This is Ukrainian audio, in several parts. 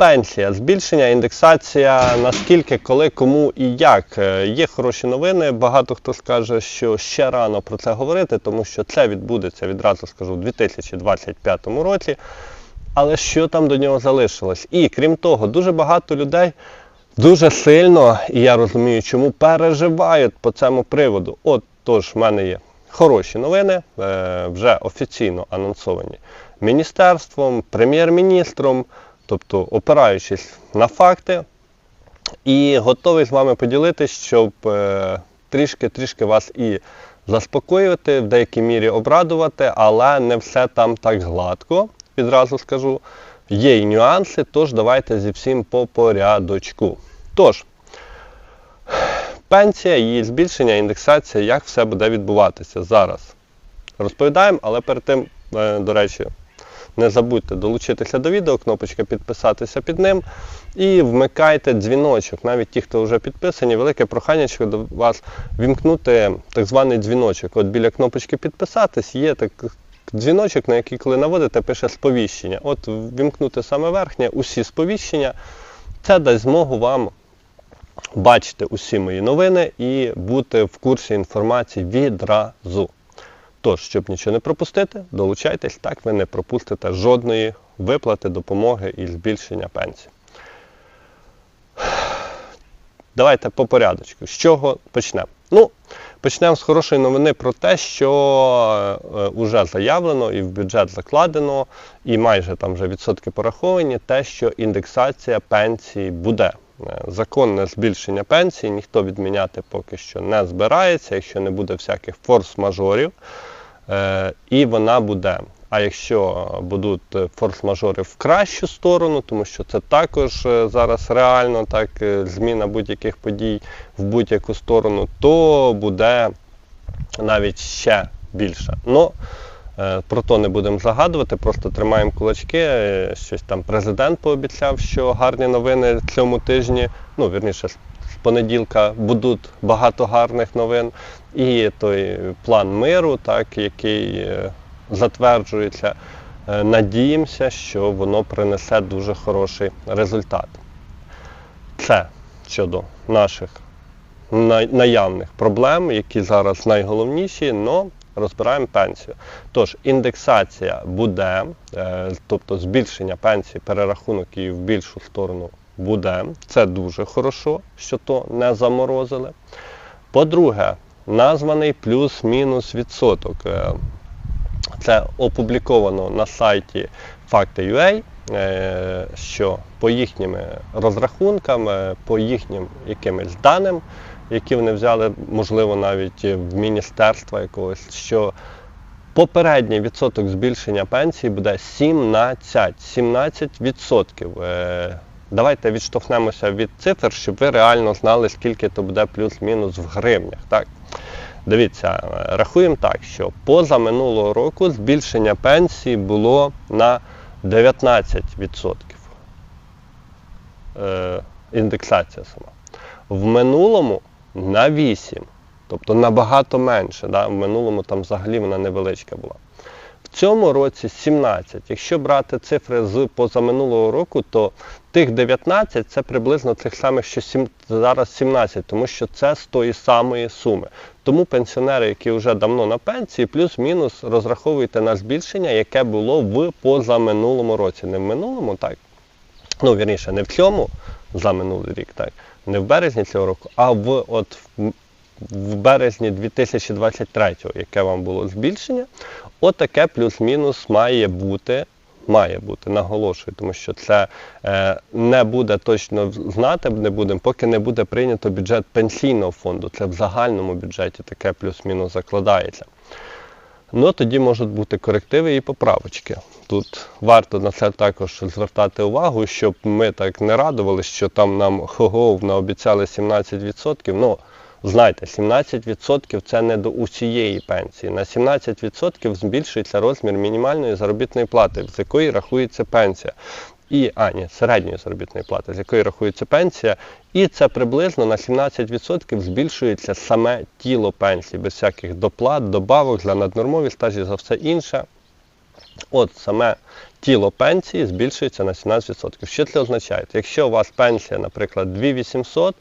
Пенсія, збільшення, індексація, наскільки, коли, кому і як. Е, Є хороші новини. Багато хто скаже, що ще рано про це говорити, тому що це відбудеться відразу скажу у 2025 році. Але що там до нього залишилось? І крім того, дуже багато людей дуже сильно, і я розумію, чому переживають по цьому приводу. От тож в мене є хороші новини, е, вже офіційно анонсовані міністерством, прем'єр-міністром, тобто опираючись на факти, і готовий з вами поділитись, щоб е, трішки-трішки вас і заспокоювати, в деякій мірі обрадувати, але не все там так гладко, відразу скажу. Є і нюанси, тож давайте зі всім по порядочку. Тож, пенсія, її збільшення, індексація, як все буде відбуватися зараз. Розповідаємо, але перед тим, е, до речі, не забудьте долучитися до відео, кнопочка підписатися під ним і вмикайте дзвіночок. Навіть ті, хто вже підписані, велике прохання до вас вімкнути так званий дзвіночок. От біля кнопочки підписатись є так дзвіночок, на який коли наводите, пише сповіщення. От вімкнути саме верхнє, усі сповіщення. Це дасть змогу вам бачити усі мої новини і бути в курсі інформації відразу. Тож, щоб нічого не пропустити, долучайтесь, так ви не пропустите жодної виплати, допомоги і збільшення пенсії. Давайте по порядочку. З чого почнемо? Ну, почнемо з хорошої новини про те, що вже заявлено і в бюджет закладено, і майже там вже відсотки пораховані, те, що індексація пенсії буде. Е, Законне збільшення пенсії ніхто відміняти поки що не збирається, якщо не буде всяких форс-мажорів, е, і вона буде. А якщо будуть форс-мажори в кращу сторону, тому що це також е, зараз реально так зміна будь-яких подій в будь-яку сторону, то буде навіть ще більше. Ну, е, про то не будемо загадувати, просто тримаємо кулачки. Е, Щось там президент пообіцяв, що гарні новини цьому тижні, ну, вірніше, з понеділка будуть багато гарних новин. І той план миру, так, який е, затверджується. Е, Надіємося, що воно принесе дуже хороший результат. Це щодо наших наявних проблем, які зараз найголовніші, але розбираємо пенсію. Тож індексація буде, е, тобто збільшення пенсії, перерахунок її в більшу сторону буде. Це дуже хорошо, що то не заморозили. По-друге, названий плюс-мінус відсоток. Е, Це опубліковано на сайті Fakta.ua, е, що по їхнім розрахункам, е, по їхнім якимось даним, які вони взяли, можливо, навіть в міністерства якогось, що попередній відсоток збільшення пенсії буде 17, 17%. Е, Давайте відштовхнемося від цифр, щоб ви реально знали, скільки то буде плюс-мінус в гривнях. Так? Дивіться, е, рахуємо так, що поза минулого року збільшення пенсії було на 19%. Е, індексація сама. В минулому на 8%, тобто набагато менше. Да? В минулому там взагалі вона невеличка була. В цьому році 17. Якщо брати цифри з позаминулого року, то тих 19 це приблизно тих самих, що сім- зараз 17, тому що це з тої самої суми. Тому пенсіонери, які вже давно на пенсії, плюс-мінус розраховуйте на збільшення, яке було в позаминулому році. Не в минулому, так. Ну, вірніше, не в цьому за минулий рік, так, не в березні цього року, а в от в березні 2023, яке вам було збільшення, отаке плюс-мінус має бути. Має бути, наголошую, тому що це е, не буде точно знати, не будемо, поки не буде прийнято бюджет пенсійного фонду. Це в загальному бюджеті таке плюс-мінус закладається. Ну тоді можуть бути корективи і поправочки. Тут варто на це також звертати увагу, щоб ми так не радували, що там нам хогов наобіцяли 17%. Ну, знайте, 17% це не до усієї пенсії. На 17% збільшується розмір мінімальної заробітної плати, з якої рахується пенсія. І, а, ні, середньої заробітної плати, з якої рахується пенсія, і це приблизно на 17% збільшується саме тіло пенсії, без всяких доплат, добавок за наднормові стажі, за все інше. От саме тіло пенсії збільшується на 17%. Що це означає? Якщо у вас пенсія, наприклад, 2800,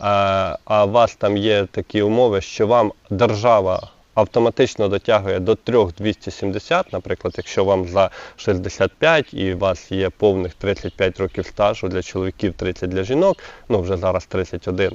а а у вас там є такі умови, що вам держава автоматично дотягує до 3270, наприклад, якщо вам за 65 і у вас є повних 35 років стажу для чоловіків, 30 для жінок, ну вже зараз 31,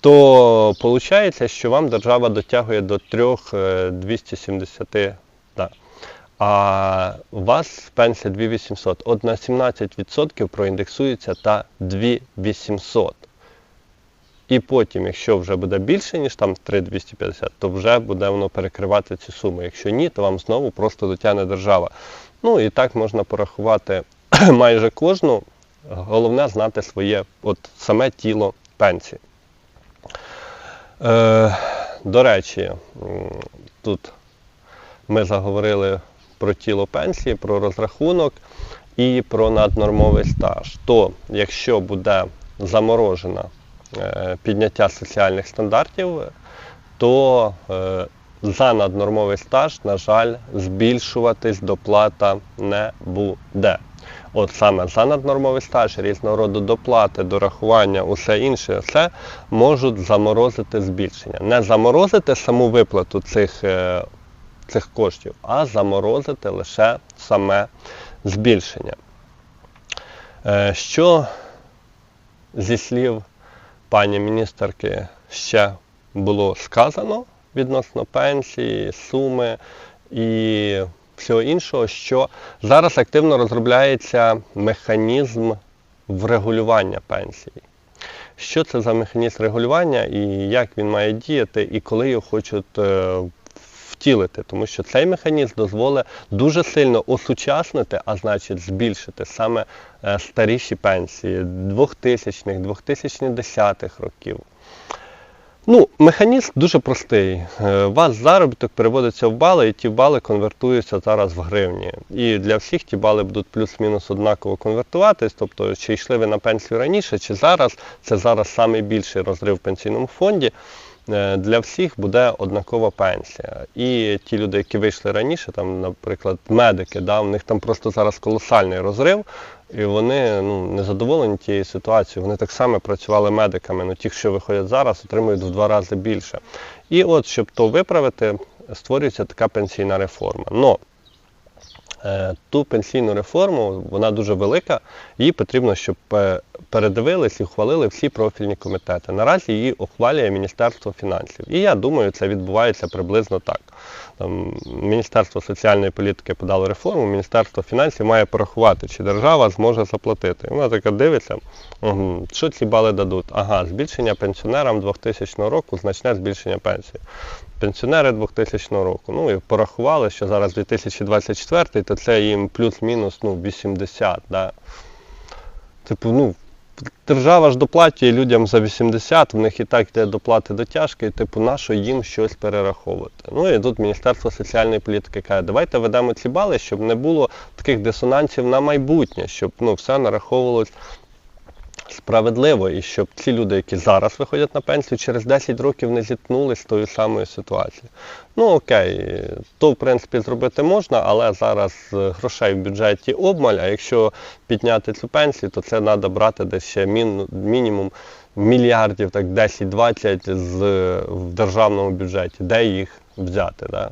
то виходить, що вам держава дотягує до 3270. Да. А у вас пенсія 2800. От на 17% проіндексується та 2800. І потім, якщо вже буде більше, ніж там 3250, то вже буде воно перекривати ці суми. Якщо ні, то вам знову просто дотягне держава. Ну і так можна порахувати майже кожну. Головне знати своє от саме тіло пенсії. Е, До речі, тут ми заговорили про тіло пенсії, про розрахунок і про наднормовий стаж. То якщо буде заморожена підняття соціальних стандартів, то е, за наднормовий стаж, на жаль, збільшуватись доплата не буде. От саме за наднормовий стаж, різного роду доплати, дорахування, усе інше, все можуть заморозити збільшення. Не заморозити саму виплату цих е, цих коштів, а заморозити лише саме збільшення. Що зі слів пані міністерки ще було сказано відносно пенсії, суми і всього іншого, що зараз активно розробляється механізм врегулювання пенсії. Що це за механізм регулювання і як він має діяти, і коли його хочуть е, втілити, тому що цей механізм дозволить дуже сильно осучаснити, а значить збільшити саме е, старіші пенсії 2000-х, 2010-х років. Ну, Механізм дуже простий. Е, у вас заробіток переводиться в бали, і ті бали конвертуються зараз в гривні. І для всіх ті бали будуть плюс-мінус однаково конвертуватись. Тобто, чи йшли ви на пенсію раніше, чи зараз, це зараз найбільший розрив в пенсійному фонді. Е, для всіх буде однакова пенсія. І ті люди, які вийшли раніше, там, наприклад, медики, да, у них там просто зараз колосальний розрив, і вони ну, не задоволені тією ситуацією. Вони так само працювали медиками, але ті, що виходять зараз, отримують в два рази більше. І от, щоб то виправити, створюється така пенсійна реформа. Но ту пенсійну реформу, вона дуже велика, її потрібно, щоб передивились і ухвалили всі профільні комітети. Наразі її ухвалює Міністерство фінансів. І я думаю, це відбувається приблизно так. Там, Міністерство соціальної політики подало реформу, Міністерство фінансів має порахувати, чи держава зможе заплатити. І вона така дивиться, угу, що ці бали дадуть? Ага, збільшення пенсіонерам 2000 року, значне збільшення пенсії пенсіонери 2000 року. Ну і порахували, що зараз 2024, то це їм плюс-мінус ну, 80. Да? Типу, ну, держава ж доплачує людям за 80, в них і так йде доплати дотяжки, і типу, на що їм щось перераховувати. Ну і тут Міністерство соціальної політики каже, давайте ведемо ці бали, щоб не було таких дисонансів на майбутнє, щоб ну, все нараховувалось справедливо і щоб ці люди, які зараз виходять на пенсію, через 10 років не зіткнулися з тою самою ситуацією. Ну окей, то в принципі зробити можна, але зараз е, грошей в бюджеті обмаль, а якщо підняти цю пенсію, то це треба брати десь ще мінімум мільярдів, так 10-20 з в державному бюджеті. Де їх взяти? Да?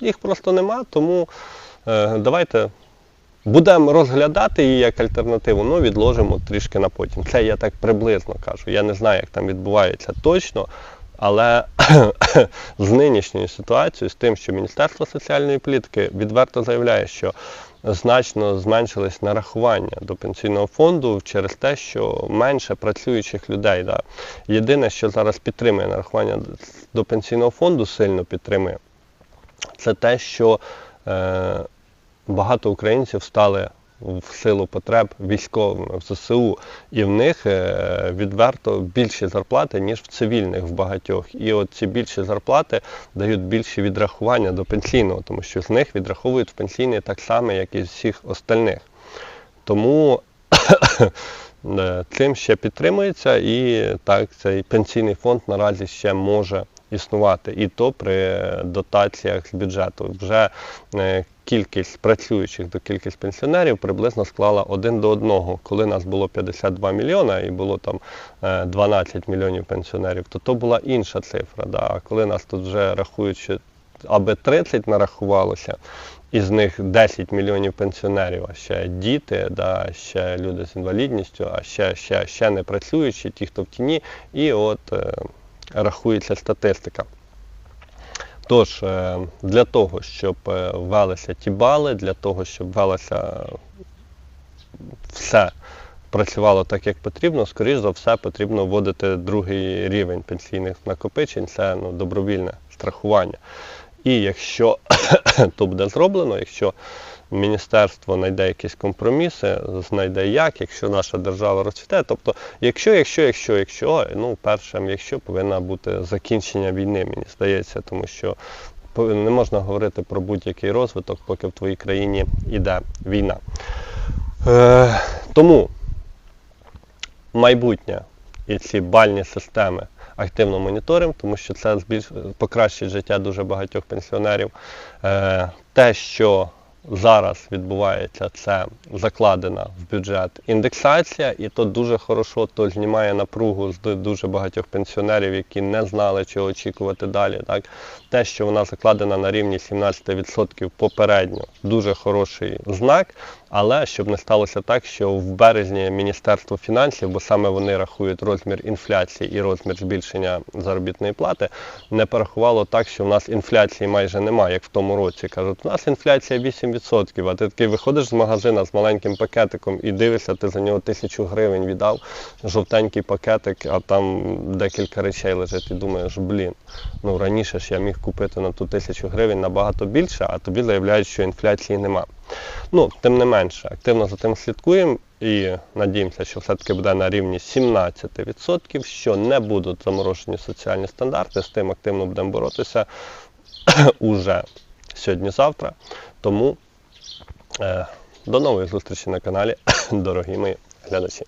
Їх просто нема, тому е, давайте Будемо розглядати її як альтернативу, ну, відложимо трішки на потім. Це я так приблизно кажу. Я не знаю, як там відбувається точно, але з нинішньою ситуацією, з тим, що Міністерство соціальної політики відверто заявляє, що значно зменшились нарахування до пенсійного фонду через те, що менше працюючих людей. Да. Єдине, що зараз підтримує нарахування до пенсійного фонду, сильно підтримує, це те, що. Е, багато українців стали в силу потреб військовими в ЗСУ, і в них е, відверто більші зарплати, ніж в цивільних в багатьох. І от ці більші зарплати дають більші відрахування до пенсійного, тому що з них відраховують в пенсійний так само, як і з всіх остальних. Тому е, цим ще підтримується і так цей пенсійний фонд наразі ще може існувати, і то при дотаціях з бюджету. Вже е, кількість працюючих до кількість пенсіонерів приблизно склала один до одного. Коли нас було 52 мільйона і було там е, 12 мільйонів пенсіонерів, то то була інша цифра. Да. А коли нас тут вже рахують, аби 30 нарахувалося, із них 10 мільйонів пенсіонерів, а ще діти, да, ще люди з інвалідністю, а ще, ще, ще не працюючі, ті, хто в тіні, і от е, рахується статистика. Тож, е, для того, щоб е, ввелися ті бали, для того, щоб ввелося все працювало так, як потрібно, скоріш за все, потрібно вводити другий рівень пенсійних накопичень, це ну, добровільне страхування. І якщо то буде зроблено, якщо міністерство знайде якісь компроміси, знайде як, якщо наша держава розцвіте. Тобто, якщо, якщо, якщо, якщо, ну, першим, якщо повинна бути закінчення війни, мені здається, тому що не можна говорити про будь-який розвиток, поки в твоїй країні йде війна. Е, тому майбутнє і ці бальні системи активно моніторимо, тому що це збільш... покращить життя дуже багатьох пенсіонерів. Е, те, що зараз відбувається, це закладена в бюджет індексація, і то дуже хорошо, то знімає напругу з дуже багатьох пенсіонерів, які не знали, чого очікувати далі. Так? Те, що вона закладена на рівні 17% попередньо, дуже хороший знак. Але щоб не сталося так, що в березні Міністерство фінансів, бо саме вони рахують розмір інфляції і розмір збільшення заробітної плати, не порахувало так, що в нас інфляції майже немає, як в тому році. Кажуть, у нас інфляція 8%, а ти такий виходиш з магазина з маленьким пакетиком і дивишся, ти за нього тисячу гривень віддав, жовтенький пакетик, а там декілька речей лежить, і думаєш, блін, ну раніше ж я міг купити на ту тисячу гривень набагато більше, а тобі заявляють, що інфляції нема. Ну, тим не менше, активно за тим слідкуємо і надіємося, що все-таки буде на рівні 17%, що не будуть заморожені соціальні стандарти. З тим активно будемо боротися уже сьогодні-завтра. Тому е, до нової зустрічі на каналі, дорогі мої глядачі.